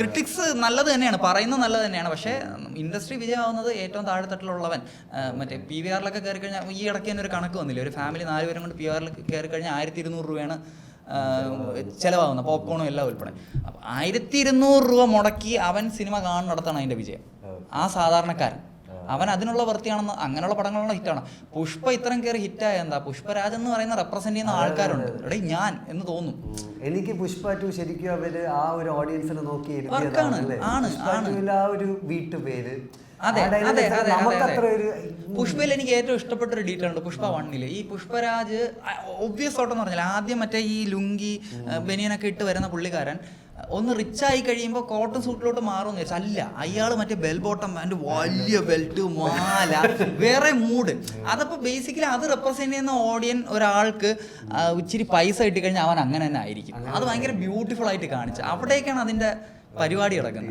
Critics നല്ലത് തന്നെയാണ് പറയുന്നത് നല്ലത് തന്നെയാണ്. പക്ഷേ ഇൻഡസ്ട്രി വിജയമാവുന്നത് ഏറ്റവും താഴെത്തട്ടിലുള്ളവൻ മറ്റേ പി വി ആറിലൊക്കെ കയറി കഴിഞ്ഞാൽ ഈ ഇടയ്ക്ക് തന്നെ ഒരു കണക്ക് വന്നില്ല? ഒരു ഫാമിലി നാല് പേരും കൊണ്ട് പി ആറിൽ കയറി കഴിഞ്ഞാൽ ആയിരത്തി ഇരുന്നൂറ് രൂപയാണ് ചിലവാകുന്ന ചെലവാകുന്നത് പോപ്കോണും എല്ലാം ഉൾപ്പെടെ. അപ്പം ആയിരത്തി ഇരുന്നൂറ് രൂപ മുടക്കി അവൻ സിനിമ കാണുന്നിടത്താണ് അതിന്റെ വിജയം. ആ സാധാരണക്കാരൻ. അവൻ അതിനുള്ള വൃത്തിയാണെന്ന് അങ്ങനെയുള്ള പടങ്ങളുള്ള ഹിറ്റാണ്. പുഷ്പ ഇത്രയും കയറി ഹിറ്റായ എന്താ? പുഷ്പരാജ് എന്ന് പറയുന്ന റെപ്രസെന്റ് ചെയ്യുന്ന ആൾക്കാരുണ്ട്. എടേ ഞാൻ എന്ന് തോന്നും. എനിക്ക് പുഷ്പ ടു ശരിക്കും അവർ ആ ഒരു ഓഡിയൻസിനെ നോക്കി ആ ഒരു വീട്ടുപേര്. അതെ അതെ അതെ അതെ പുഷ്പയിൽ എനിക്ക് ഏറ്റവും ഇഷ്ടപ്പെട്ട ഒരു ഡീറ്റെയിൽ ഉണ്ട് പുഷ്പ വണ്ണിൽ. ഈ പുഷ്പരാജ് ഒബ്വിയസ് എന്ന് പറഞ്ഞാൽ ആദ്യം മറ്റേ ഈ ലുങ്കി ബനിയനൊക്കെ ഇട്ട് വരുന്ന പുള്ളിക്കാരൻ ഒന്ന് റിച്ച് ആയി കഴിയുമ്പോൾ കോട്ടൺ സൂട്ടിലോട്ട് മാറുമെന്ന് വിചാരിച്ചു. അല്ല അയാൾ മറ്റേ ബെൽ ബോട്ടം പാന്റ് വലിയ ബെൽറ്റ് മാല വേറെ മൂഡ് അതപ്പോൾ ബേസിക്കലി അത് റെപ്രസെന്റ് ചെയ്യുന്ന ഓഡിയൻ ഒരാൾക്ക് ഇച്ചിരി പൈസ കിട്ടിക്കഴിഞ്ഞാൽ അവൻ അങ്ങനെ തന്നെ ആയിരിക്കും. അത് ഭയങ്കര ബ്യൂട്ടിഫുൾ ആയിട്ട് കാണിച്ചു. അവിടേക്കാണ് അതിന്റെ പരിപാടി കിടക്കുന്നത്